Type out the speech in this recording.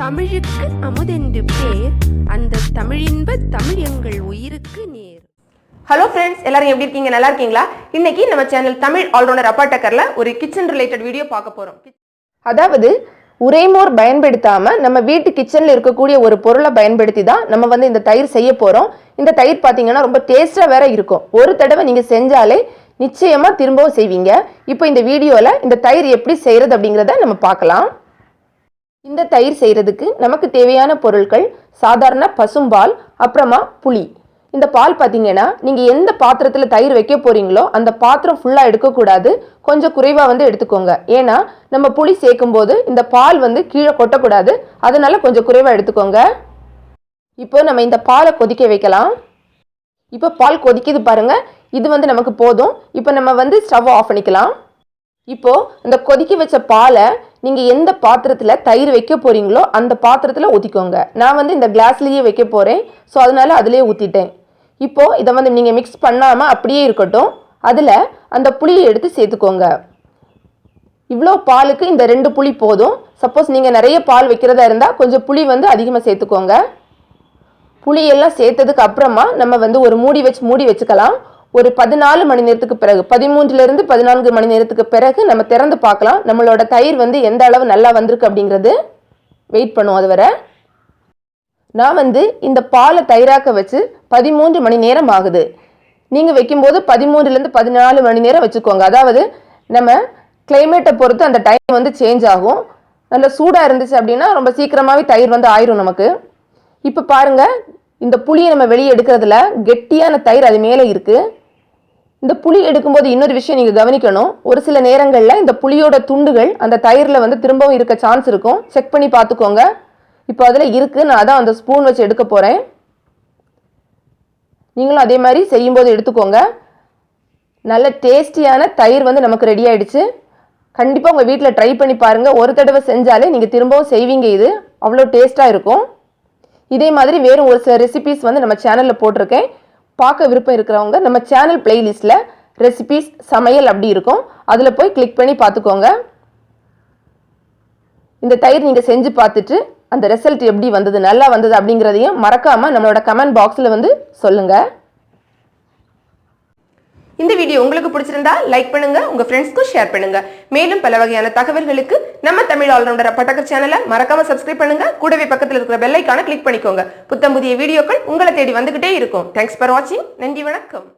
தமிழுக்கு அமுதென்று பேர். அந்த தமிழின்ப தமிழ் எங்கள் உயிருக்கு நேர். ஹலோ ஃப்ரெண்ட்ஸ் எல்லாரும் எப்படி இருக்கீங்க? நல்லா இருக்கீங்களா? இன்னைக்கு நம்ம சேனல் தமிழ் ஆல்ரவுண்டர் அப்பாட்டக்கரில் ஒரு கிச்சன் ரிலேட்டட் வீடியோ பார்க்க போறோம். அதாவது உரைமோர் பயன்படுத்தாம நம்ம வீட்டு கிச்சன்ல இருக்கக்கூடிய ஒரு பொருளை பயன்படுத்தி தான் நம்ம வந்து இந்த தயிர் செய்ய போறோம். இந்த தயிர் பாத்தீங்கன்னா ரொம்ப டேஸ்டா வேற இருக்கும். ஒரு தடவை நீங்க செஞ்சாலே நிச்சயமா திரும்பவும் செய்வீங்க. இப்போ இந்த வீடியோல இந்த தயிர் எப்படி செய்யறது அப்படிங்கிறத நம்ம பார்க்கலாம். இந்த தயிர் செய்கிறதுக்கு நமக்கு தேவையான பொருட்கள் சாதாரண பசும்பால் அப்புறமா புளி. இந்த பால் பார்த்தீங்கன்னா நீங்கள் எந்த பாத்திரத்தில் தயிர் வைக்க போகிறீங்களோ அந்த பாத்திரம் ஃபுல்லாக எடுக்கக்கூடாது கொஞ்சம் குறைவாக வந்து எடுத்துக்கோங்க. ஏன்னா நம்ம புளி சேர்க்கும்போது இந்த பால் வந்து கீழே கொட்டக்கூடாது. அதனால கொஞ்சம் குறைவாக எடுத்துக்கோங்க. இப்போ நம்ம இந்த பாலை கொதிக்க வைக்கலாம். இப்போ பால் கொதிக்குது பாருங்க. இது வந்து நமக்கு போதும். இப்போ நம்ம வந்து ஸ்டவ் ஆஃப் பண்ணிக்கலாம். இப்போது இந்த கொதிக்க வச்ச பாலை நீங்கள் எந்த பாத்திரத்தில் தயிர் வைக்க போகிறீங்களோ அந்த பாத்திரத்தில் ஊற்றிக்கோங்க நான் வந்து இந்த கிளாஸ்லேயே வைக்க போகிறேன் ஸோ அதனால அதிலே ஊற்றிட்டேன் இப்போது இதை வந்து நீங்கள் மிக்ஸ் பண்ணாமல் அப்படியே இருக்கட்டும். அதில் அந்த புளியை எடுத்து சேர்த்துக்கோங்க. இவ்வளோ பாலுக்கு இந்த ரெண்டு புளி போதும். சப்போஸ் நீங்கள் நிறைய பால் வைக்கிறதா இருந்தால் கொஞ்சம் புளி வந்து அதிகமாக சேர்த்துக்கோங்க. புளியெல்லாம் சேர்த்ததுக்கு அப்புறமா நம்ம வந்து ஒரு மூடி வச்சு மூடி வச்சுக்கலாம். ஒரு பதினாலு மணி நேரத்துக்கு பிறகு பதிமூன்றுலேருந்து பதினான்கு மணி நேரத்துக்கு பிறகு நம்ம திறந்து பார்க்கலாம். நம்மளோட தயிர் வந்து எந்த அளவு நல்லா வந்திருக்கு அப்படிங்கிறது. வெயிட் பண்ணுவோம் அது வரை. நான் வந்து இந்த பாலை தயிராக்க வச்சு பதிமூன்று மணி நேரம் ஆகுது. நீங்கள் வைக்கும்போது பதிமூன்றுலேருந்து பதினாலு மணி நேரம் வச்சுக்கோங்க. அதாவது நம்ம கிளைமேட்டை பொறுத்து அந்த டைம் வந்து சேஞ்ச் ஆகும். நல்ல சூடாக இருந்துச்சு அப்படின்னா ரொம்ப சீக்கிரமாகவே தயிர் வந்து ஆயிரும் நமக்கு. இப்போ பாருங்கள் இந்த புளியை நம்ம வெளியே எடுக்கிறதுல கெட்டியான தயிர் அது மேலே இருக்குது இந்த புளி எடுக்கும்போது இன்னொரு விஷயம் நீங்கள் கவனிக்கணும். ஒரு சில நேரங்களில் இந்த புளியோட துண்டுகள் அந்த தயிரில் வந்து திரும்பவும் இருக்க சான்ஸ் இருக்கும். செக் பண்ணி பார்த்துக்கோங்க. இப்போ அதில் இருக்குது நான் அதான் அந்த ஸ்பூன் வச்சு எடுக்க போகிறேன் நீங்களும் அதே மாதிரி செய்யும்போது எடுத்துக்கோங்க. நல்ல டேஸ்டியான தயிர் வந்து நமக்கு ரெடி ஆயிடுச்சு. கண்டிப்பாக உங்கள் வீட்டில் ட்ரை பண்ணி பாருங்கள் ஒரு தடவை செஞ்சாலே நீங்கள் திரும்பவும் செய்வீங்க இது. அவ்வளோ டேஸ்ட்டாக இருக்கும். இதே மாதிரி வேறு ஒரு சில ரெசிபிஸ் வந்து நம்ம சேனலில் போட்டிருக்கேன். பார்க்க விருப்பம் இருக்கிறவங்க நம்ம சேனல் பிளேலிஸ்ட்டில் ரெசிபிஸ் சமையல் அப்படி இருக்கும். அதில் போய் கிளிக் பண்ணி பார்த்துக்கோங்க. இந்த தயிர் நீங்கள் செஞ்சு பார்த்துட்டு அந்த ரிசல்ட் எப்படி வந்தது நல்லா வந்தது அப்படிங்கிறதையும் மறக்காமல் நம்மளோட கமெண்ட் பாக்ஸில் வந்து சொல்லுங்கள் இந்த வீடியோ உங்களுக்கு பிடிச்சிருந்தா லைக் பண்ணுங்க உங்க ஃப்ரெண்ட்ஸ்க்கும் ஷேர் பண்ணுங்க. மேலும் பல வகையான தகவல்களுக்கு நம்ம தமிழ் ஆல்ரவுண்டர் பட்டக்கர் சேனலை மறக்காம சப்ஸ்கிரைப் பண்ணுங்க. கூடவே பக்கத்தில் இருக்கிற பெல்லைக்கான கிளிக் பண்ணிக்கோங்க. புத்தம் புதிய வீடியோக்கள் உங்களை தேடி வந்துகிட்டே இருக்கும். தேங்க்ஸ் ஃபார் வாட்சிங் நன்றி வணக்கம்.